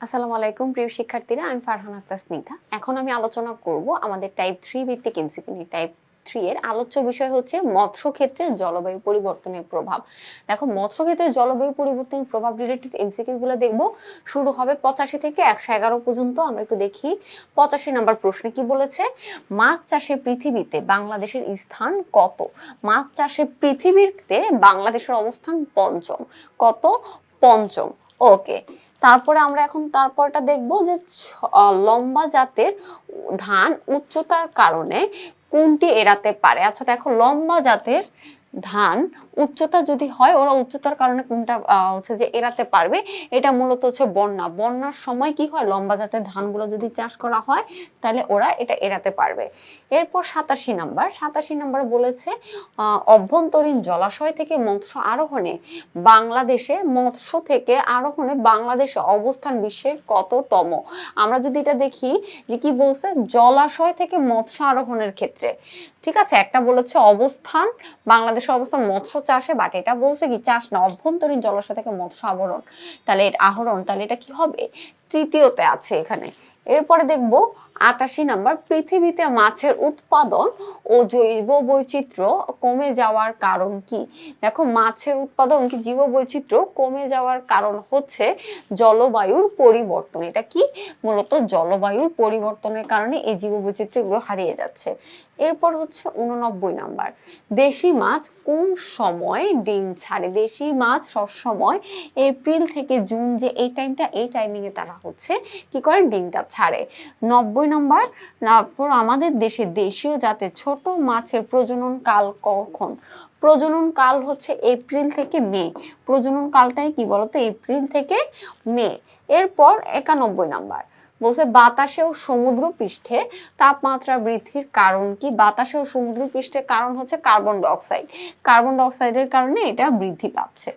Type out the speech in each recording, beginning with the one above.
আসসালামু আলাইকুম, প্রিয় শিক্ষার্থীরা, আমি ফারহান আক্তার স্নিগ্ধা। এখন আমি আলোচনা করব আমাদের টাইপ থ্রি ভিত্তিক এমসিকিউ নিয়ে। টাইপ থ্রি এর আলোচ্য বিষয় হচ্ছে মৎস্য ক্ষেত্রে জলবায়ু পরিবর্তনের প্রভাব। দেখো মৎস্য ক্ষেত্রে জলবায়ু পরিবর্তনের প্রভাব রিলেটেড এমসিকিউ গুলো দেখব। শুরু হবে পঁচাশি থেকে একশো এগারো পর্যন্ত। আমরা একটু দেখি, পঁচাশি নাম্বার প্রশ্নে কি বলেছে? মাছ চাষে পৃথিবীতে বাংলাদেশের স্থান কত? মাছ চাষে পৃথিবীতে বাংলাদেশের অবস্থান পঞ্চম। কত? পঞ্চম। ওকে তারপরে আমরা এখন তারপরটা দেখব যে লম্বা জাতের ধান উচ্চতার কারণে কোনটি এড়াতে পারে। আচ্ছা দেখো, লম্বা জাতের ধান উচ্চতা যদি হয়, ওরা উচ্চতার কারণে কোনটা হচ্ছে যে এড়াতে পারবে। এটা মূলত হচ্ছে বন্যা। বন্যার সময় কি হয়? লম্বা জাতের ধানগুলো যদি চাষ করা হয়, তাহলে ওরা এটা এড়াতে পারবে। এরপর সাতাশি নাম্বার। সাতাশি নাম্বার বলেছে অভ্যন্তরীণ জলাশয় থেকে মৎস্য আরোহণে বাংলাদেশে, মৎস্য থেকে আরোহণে বাংলাদেশে অবস্থান বিশ্বের কততম? আমরা যদি এটা দেখি, যে কি বলছে? জলাশয় থেকে মৎস্য আরোহণের ক্ষেত্রে। ঠিক আছে? একটা বলেছে অবস্থান বাংলাদেশের অবস্থান মৎস্য চাষে বাট এটা বলছে কি, চাষ না, অভ্যন্তরীণ জলাশয় থেকে মৎস্য আবরণ। তাহলে এর আহরণ, তাহলে এটা কি হবে? তৃতীয়তে আছে এখানে। এরপরে দেখব আটাশি নাম্বার, পৃথিবীতে মাছের উৎপাদন ও জৈব বৈচিত্র্য কমে যাওয়ার কারণ কি? দেখো, মাছের উৎপাদন কি জীব বৈচিত্র্য কমে যাওয়ার কারণ হচ্ছে জলবায়ুর পরিবর্তন। এটা কি? মূলত জলবায়ুর পরিবর্তনের কারণে এই জীব বৈচিত্র্যগুলো হারিয়ে যাচ্ছে। এরপর হচ্ছে উননব্বই নাম্বার, দেশি মাছ কোন সময় ডিম ছাড়ে? দেশি মাছ সবসময় এপ্রিল থেকে জুন যে এই টাইমটা এই টাইমিংয়ে তারা হচ্ছে কি করে? ডিমটা ছাড়ে। নব্বই নাম্বার। তারপর আমাদের দেশে দেশীয় জাতের ছোট মাছের প্রজনন কাল কখন? প্রজনন কাল হচ্ছে এপ্রিল থেকে মে। প্রজনন কালটাই কি বলতো? এপ্রিল থেকে মে। এরপর একানব্বই নাম্বার। বলছে, বাতাসে ও সমুদ্র পৃষ্ঠে তাপমাত্রা বৃদ্ধির কারণ কি? বাতাসে ও সমুদ্র পৃষ্ঠের কারণ হচ্ছে কার্বন ডাইঅক্সাইড। কার্বন ডাইঅক্সাইডের কারণে এটা বৃদ্ধি পাচ্ছে।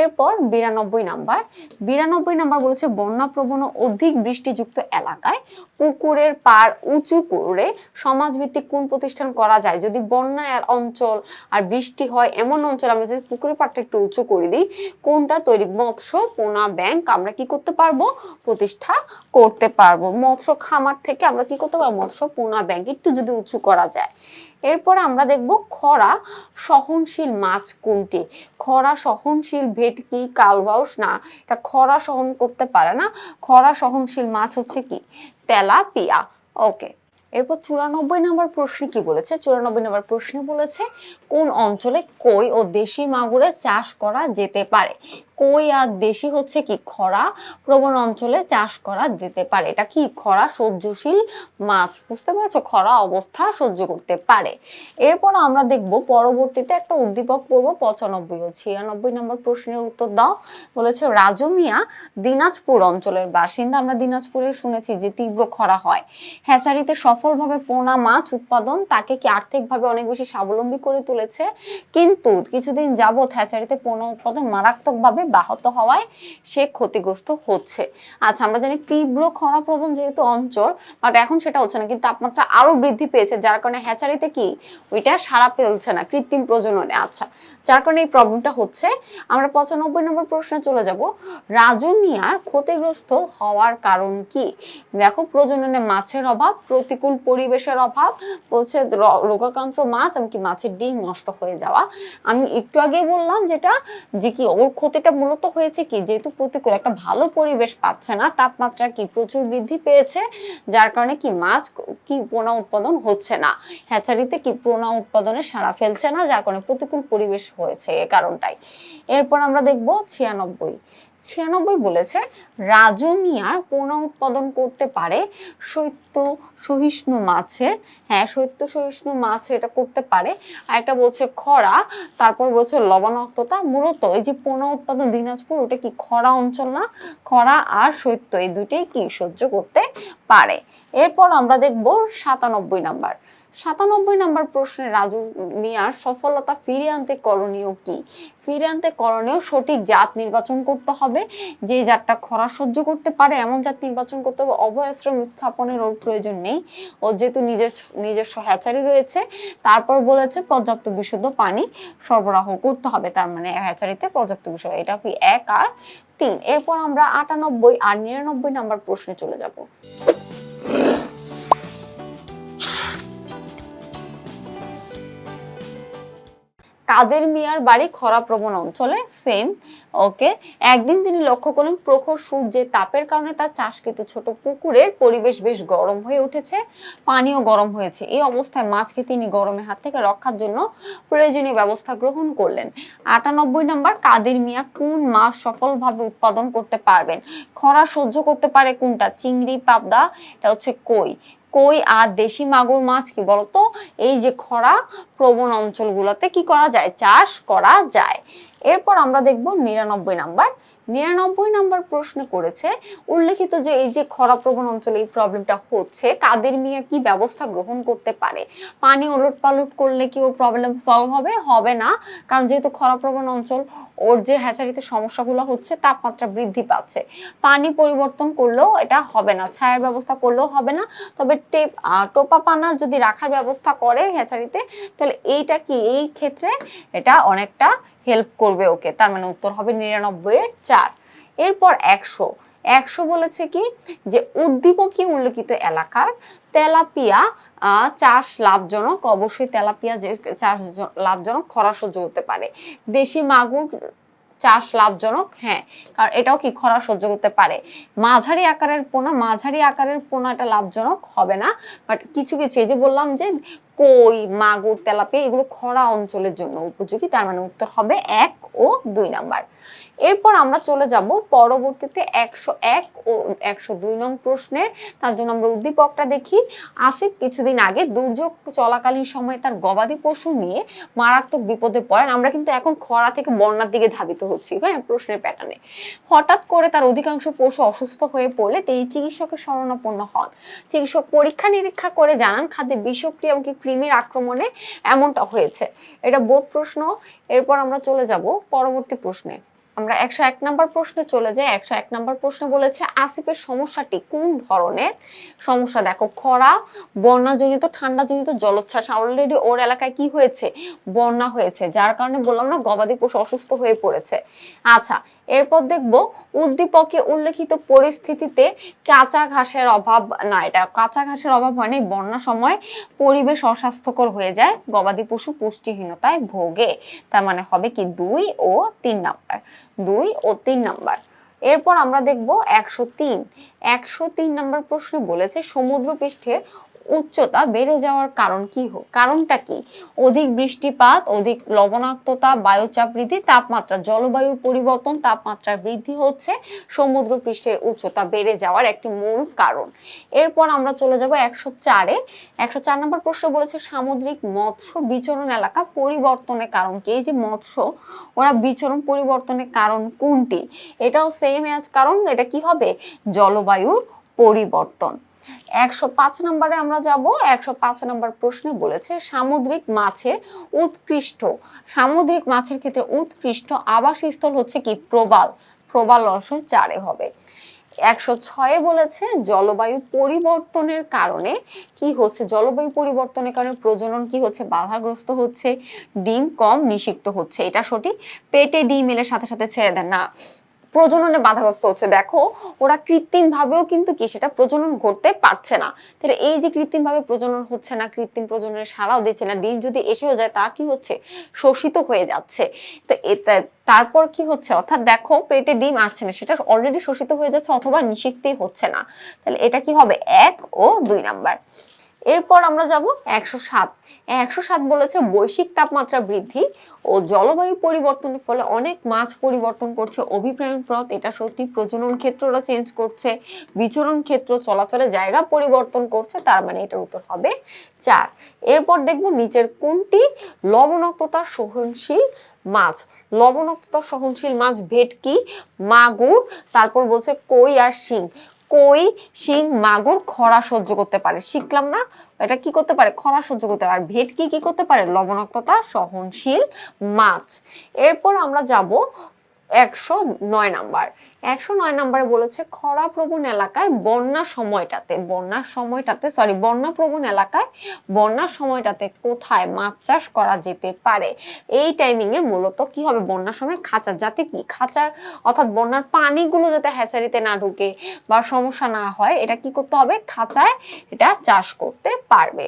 এরপর বিরানব্বই নাম্বার। বিরানব্বই নাম্বার বলেছে বন্যাপ্রবণ ও অধিক বৃষ্টিযুক্ত এলাকায় পুকুরের পার উঁচু করে সমাজভিত্তিক কোন প্রতিষ্ঠান করা যায়? যদি বন্যার অঞ্চল আর বৃষ্টি হয় এমন অঞ্চল, আমরা যদি পুকুরের পাড়টা একটু উঁচু করে দিই, কোনটা তৈরি? মৎস্য, পোনা, ব্যাংক, আমরা কি করতে পারব? প্রতিষ্ঠা করতে পারব মৎস্য খামার থেকে আমরা কি করতে পারব? মৎস্য পোনা ব্যাংক একটু যদি উঁচু করা যায়। এরপর আমরা দেখব খরা সহনশীল মাছ কোনটি? খরা সহনশীল ভেটকি কালবাউস না, এটা খরা সহন করতে পারে না। খরা সহনশীল মাছ হচ্ছে কি? তেলাপিয়া। ওকে, এরপর চুরানব্বই নম্বর প্রশ্নে কি বলেছে? চুরানব্বই নম্বর প্রশ্নে বলেছে, কোন অঞ্চলে কই ও দেশি মাগুরের চাষ করা যেতে পারে? কই আর দেশি হচ্ছে কি খরা? প্রবণ অঞ্চলে চাষ করা যেতে পারে। এটা কি খরা? সহ্যশীল মাছ। বুঝতে পেরেছ? খরা অবস্থা সহ্য করতে পারে। এরপর আমরা দেখব পরবর্তীতে একটা উদ্দীপক পড়ব পঁচানব্বই ও ছিয়ানব্বই নম্বর প্রশ্নের উত্তর দাও। বলেছে রাজু মিয়া দিনাজপুর অঞ্চলের বাসিন্দা। আমরা দিনাজপুরে শুনেছি যে তীব্র খরা হয়। হ্যাচারিতে সফলভাবে পোনা মাছ উৎপাদন তাকে কি আর্থিকভাবে অনেক বেশি স্বাবলম্বী করে তুলেছে? কিন্তু কিছুদিন যাবৎ হ্যাচারিতে পোনা উৎপাদন মারাত্মকভাবে ব্যাহত হওয়ায় সে ক্ষতিগ্রস্ত হচ্ছে। আচ্ছা আমরা জানি তীব্র খরাপ্রবণ যেহেতু অঞ্চল বাট এখন সেটা হচ্ছে না, কিন্তু তাপমাত্রা আরও বৃদ্ধি পেয়েছে, যার কারণে হ্যাচারিতে কি? ওইটা সারা ফেলছে না কৃত্রিম প্রজননে। আচ্ছা যার কারণে এই প্রবলেমটা হচ্ছে, আমরা পঁচানব্বই নম্বর প্রশ্নে চলে যাব রাজু মিয়ার ক্ষতিগ্রস্ত হওয়ার কারণ কি? দেখো, প্রজননে মাছের অভাব, প্রতিকূল পরিবেশের অভাব র- রোগাক্রান্ত মাছ, এমনকি মাছের ডিম নষ্ট হয়ে যাওয়া। আমি একটু আগে বললাম যেটা, যে কি ওর ক্ষতিটা মূলত হয়েছে কি, যেহেতু প্রতিকূল একটা ভালো পরিবেশ পাচ্ছে না, তাপমাত্রা কি প্রচুর বৃদ্ধি পেয়েছে? যার কারণে কি মাছ কি পোনা উৎপাদন হচ্ছে না? হ্যাচারিতে কি পোনা উৎপাদনে সারা ফেলছে না, যার কারণে প্রতিকূল পরিবেশ হয়েছে এ কারণটাই। এরপর আমরা দেখব ছিয়ানব্বই। ছিয়ানব্বই বলেছে, রাজু মিয়ার পোনা উৎপাদন করতে পারে শৈত্য সহিষ্ণু মাছের হ্যাঁ শৈত্য সহিষ্ণু মাছ এটা করতে পারে। আর একটা বলছে খরা, তারপর বলছে লবণাক্ততা মূলত এই যে পোনা উৎপাদন দিনাজপুর, ওটা কি খরা অঞ্চল না? খরা আর শৈত্য এই দুটোই কি সহ্য করতে পারে। এরপর আমরা দেখব সাতানব্বই নাম্বার। সাতানব্বই নম্বর প্রশ্নে রাজু মিয়ার সফলতা ফিরে আনতে করণীয় কি? ফিরে আনতে করণীয় সঠিক জাত নির্বাচন করতে হবে। যে জাতটা খরা সহ্য করতে পারে, এমন জাত নির্বাচন করতে হবে। অভয়াশ্রম স্থাপনের ওর প্রয়োজন নেই। ও যেহেতু নিজের নিজস্ব হ্যাচারি রয়েছে, তারপর বলেছে পর্যাপ্ত বিশুদ্ধ পানি সরবরাহ করতে হবে। তার মানে হ্যাচারিতে পর্যাপ্ত বিশুদ্ধ, এটা কি এক আর তিন? এরপর আমরা আটানব্বই আর নিরানব্বই নাম্বার প্রশ্নে চলে যাব। কাদের মিয়ার বাড়ি খরাপ্রবণ অঞ্চলে? সেম ওকে একদিন তিনি লক্ষ্য করলেন প্রখর সূর্যের তাপের কারণে তার চাষকৃত ছোট পুকুরের পরিবেশ বেশ গরম হয়ে উঠেছে, পানিও গরম হয়েছে। এই অবস্থায় মাছকে তিনি গরমের হাত থেকে রক্ষার জন্য প্রয়োজনীয় ব্যবস্থা গ্রহণ করলেন। আটানব্বই নম্বর, কাদের মিয়া কোন মাছ সফলভাবে উৎপাদন করতে পারবেন? খরা সহ্য করতে পারে কোনটা? চিংড়ি, পাবদা, এটা হচ্ছে কই? কই আর দেশি মাগুর মাছ কি বলতো? এই যে খরা প্রবণ অঞ্চলগুলোতে কি করা যায়? চাষ করা যায়। এরপর আমরা দেখব নিরানব্বই নাম্বার নিরানব্বই নাম্বার প্রশ্ন করেছে, উল্লেখিত যে এই যে খরাপ্রবণ অঞ্চলে এই প্রবলেমটা হচ্ছে, কাদের মিয়া কি ব্যবস্থা গ্রহণ করতে পারে? পানি ওলট পালট করলে কি ওর প্রবলেম সলভ হবে? হবে না, কারণ যেহেতু খরাপ্রবণ অঞ্চল, ওর যে হ্যাচারিতে সমস্যাগুলো হচ্ছে, তাপমাত্রা বৃদ্ধি পাচ্ছে। পানি পরিবর্তন করলেও এটা হবে না, ছায়ার ব্যবস্থা করলেও হবে না, তবে টেপ টোপা পানা যদি রাখার ব্যবস্থা করে হ্যাচারিতে, তাহলে এইটা কি, এই ক্ষেত্রে এটা অনেকটা হেল্প করবে ওকে। তার মানে উত্তর হবে নিরানব্বই এর চার। এরপর একশো। একশো বলেছে কি? যে উদ্দীপকীয় উল্লেখিত এলাকার তেলাপিয়া চাষ লাভজনক। অবশ্যই তেলাপিয়া যে চাষ লাভজনক, খরা সহ্য হতে পারে। দেশি মাগুর চাষ লাভজনক হ্যাঁ। কারণ এটাও কি খরা সহ্য করতে পারে? মাঝারি আকারের পোনা, মাঝারি আকারের পোনাটা লাভজনক হবে না। বাট কিছু কিছু, এই যে বললাম যে কই মাগুর তেলাপিয়া এগুলো খরা অঞ্চলের জন্য উপযোগী। তার মানে উত্তর হবে এক ও দুই নাম্বার। এরপর আমরা চলে যাব পরবর্তীতে একশো এক ও একশো দুই নং প্রশ্নের। তার জন্য আমরা উদ্দীপকটা দেখি। আসিফ কিছুদিন আগে দুর্যোগ চলাকালীন সময়ে তার গবাদি পশু নিয়ে মারাত্মক বিপদে পড়েন। আমরা কিন্তু এখন খরা থেকে বন্যার দিকে ধাবিত হচ্ছি হ্যাঁ প্রশ্নের প্যাটার্নে হঠাৎ করে তার অধিকাংশ পশু অসুস্থ হয়ে পড়লে তিনি চিকিৎসকের শরণাপন্ন হন। চিকিৎসক পরীক্ষা নিরীক্ষা করে জানান খাদ্যে বিষক্রিয়া এবং কৃমির আক্রমণে এমনটা হয়েছে। এটা বোর্ড প্রশ্ন। এরপর আমরা চলে যাব পরবর্তী প্রশ্নে। আমরা একশো এক নম্বর প্রশ্নে চলে যাই। একশো এক নম্বর প্রশ্নে বলেছে, আসিফের সমস্যাটি কোন ধরনের? সমস্যা দেখো, খরা, বন্যাজনিত, ঠান্ডাজনিত জলোচ্ছ্বাস। অলরেডি ওর এলাকায় কি হয়েছে? বন্যা হয়েছে, যার কারণে বললাম না, গবাদি পশু অসুস্থ হয়ে পড়েছে। আচ্ছা এরপর দেখব, উদ্দীপকে উল্লেখিত পরিস্থিতিতে কাঁচা ঘাসের অভাব, না, এটা কাঁচা ঘাসের অভাব হয় না এই বন্যা সময় পরিবেশ অস্বাস্থ্যকর হয়ে যায়, গবাদি পশু পুষ্টিহীনতায় ভোগে। তার মানে হবে কি, দুই ও তিন নাম্বার। দুই ও তিন নাম্বার। এরপর আমরা দেখব একশো তিন। একশো তিন নাম্বার প্রশ্নে বলেছে সমুদ্র পৃষ্ঠের উচ্চতা বেড়ে যাওয়ার কারণ কি হোক কারণটা কি? অধিক বৃষ্টিপাত, অধিক লবণাক্ততা, বায়ুচাপ বৃদ্ধি, তাপমাত্রা, জলবায়ুর পরিবর্তন, তাপমাত্রা বৃদ্ধি হচ্ছে সমুদ্র পৃষ্ঠের উচ্চতা বেড়ে যাওয়ার একটি মূল কারণ। এরপর আমরা চলে যাব একশো চারে একশো চার নম্বর প্রশ্ন বলেছে, সামুদ্রিক মৎস্য বিচরণ এলাকা পরিবর্তনের কারণ কি? এই যে মৎস্য, ওরা বিচরণ পরিবর্তনের কারণ কোনটি? এটাও সেম অ্যাজ কারণ, এটা কি হবে? জলবায়ুর পরিবর্তন। একশো পাঁচ নম্বরে আমরা যাব, একশো পাঁচ নম্বর প্রশ্নে বলেছে, সামুদ্রিক মাছের উৎকৃষ্ট। সামুদ্রিক মাছের ক্ষেত্রে উৎকৃষ্ট আবাসস্থল হচ্ছে কি? প্রবাল। প্রবাল অবশ্যই চারে হবে। একশো ছয়ে বলেছে, জলবায়ু পরিবর্তনের কারণে কি হচ্ছে? জলবায়ু পরিবর্তনের কারণে প্রজনন কি হচ্ছে? বাধাগ্রস্ত হচ্ছে। ডিম কম নিষিক্ত হচ্ছে। এটা সঠিক? পেটে ডিম এলে সাথে সাথে ছেড়ে দেন। না প্রজননে বাধাগ্রস্ত হচ্ছে। দেখো, ওরা কৃত্রিম ভাবেও কিন্তু কি সেটা প্রজনন ঘটতে পারছে না। তাহলে এই যে কৃত্রিম ভাবে প্রজনন হচ্ছে না, কৃত্রিম প্রজননের সারাও দিচ্ছে না, ডিম যদি এসেও যায়, তা কি হচ্ছে? শোষিত হয়ে যাচ্ছে। তো এটা- তারপর কি হচ্ছে? অর্থাৎ দেখো, পেটে ডিম আসছে না, সেটা অলরেডি শোষিত হয়ে যাচ্ছে অথবা নিষিক্তই হচ্ছে না। তাহলে এটা কি হবে? এক ও দুই নাম্বার। এরপর আমরা যাব একশো সাত। একশো সাত বলেছে বৈশ্বিক তাপমাত্রা বৃদ্ধি ও জলবায়ু পরিবর্তনের ফলে অনেক মাছ পরিবর্তন করছে, অভিপ্রায়ণ পথ, এটা সত্যি প্রজনন ক্ষেত্রটা চেঞ্জ করছে, বিচরণ ক্ষেত্র চলাচলের জায়গা পরিবর্তন করছে, তার মানে এটার উত্তর হবে চার। এরপর দেখব নিচের কোনটি? লবণাক্ততা সহনশীল মাছ। লবণাক্ততা সহনশীল মাছ ভেটকি, মাগুর, তারপর বলছে কই আর শিং। কই, শিং, মাগুর, খরা সহ্য করতে পারে। শিখলাম না, এটা কি করতে পারে? খরা সহ্য করতে পারে। ভেটকি কি করতে পারে? লবণাক্ততা সহনশীল মাছ। এরপর আমরা যাব একশো নয় নাম্বার। একশো নয় নাম্বারে বলেছে খরা প্রবণ এলাকায় বন্যা সময়টাতে বন্যার সময়টাতে সরি বন্যা প্রবণ এলাকায় বন্যার সময়টাতে কোথায় মাছ চাষ করা যেতে পারে? এই টাইমিং এ মূলত কি হবে? বন্যার সময় খাঁচার যাতে কি? খাঁচার, অর্থাৎ বন্যার পানিগুলো যাতে হ্যাচারিতে না ঢুকে বা সমস্যা না হয়, এটা কি করতে হবে? খাঁচায় এটা চাষ করতে পারবে।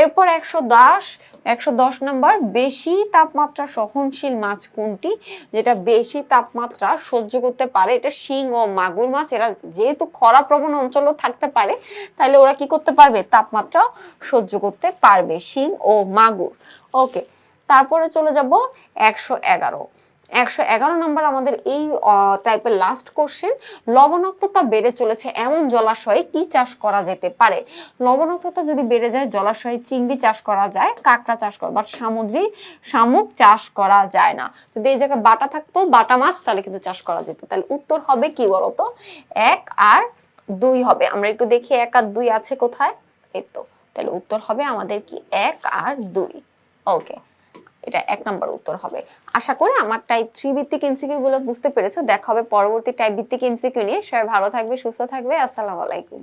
এরপর একশো দশ একশো দশ নম্বর বেশি তাপমাত্রা সহনশীল মাছ কোনটি? যেটা বেশি তাপমাত্রা সহ্য করতে পারে এটা শিং ও মাগুর মাছ। এরা যেহেতু খরা প্রবণ অঞ্চলও থাকতে পারে, তাহলে ওরা কি করতে পারবে? তাপমাত্রা সহ্য করতে পারবে শিং ও মাগুর। ওকে, তারপরে চলে যাব একশো এগারো। একশো এগারো নম্বর আমাদের এই টাইপের লাস্ট কোশ্চেন লবণাক্ততা বেড়ে চলেছে এমন জলাশয়ে কি চাষ করা যেতে পারে? লবণাক্ততা যদি বেড়ে যায়, জলাশয়ে চিংড়ি চাষ করা যায়, কাঁকড়া চাষ করা, বা সামুদ্রিক শামুক চাষ করা যায় না। যদি এই জায়গায় বাটা থাকতো, বাটা মাছ, তাহলে কিন্তু চাষ করা যেত। তাহলে উত্তর হবে কি বলতো? এক আর দুই হবে। আমরা একটু দেখি এক আর দুই আছে কোথায়? এই তো, তাহলে উত্তর হবে আমাদের কি? এক আর দুই। ওকে এটা এক নম্বর উত্তর হবে। আশা করি আমার টাইপ থ্রি ভিত্তিক এমসিকিউ গুলো বুঝতে পেরেছ। দেখা হবে পরবর্তী টাইপ ভিত্তিক এমসিকিউ নিয়ে। সবাই ভালো থাকবে, সুস্থ থাকবে। আসসালামু আলাইকুম।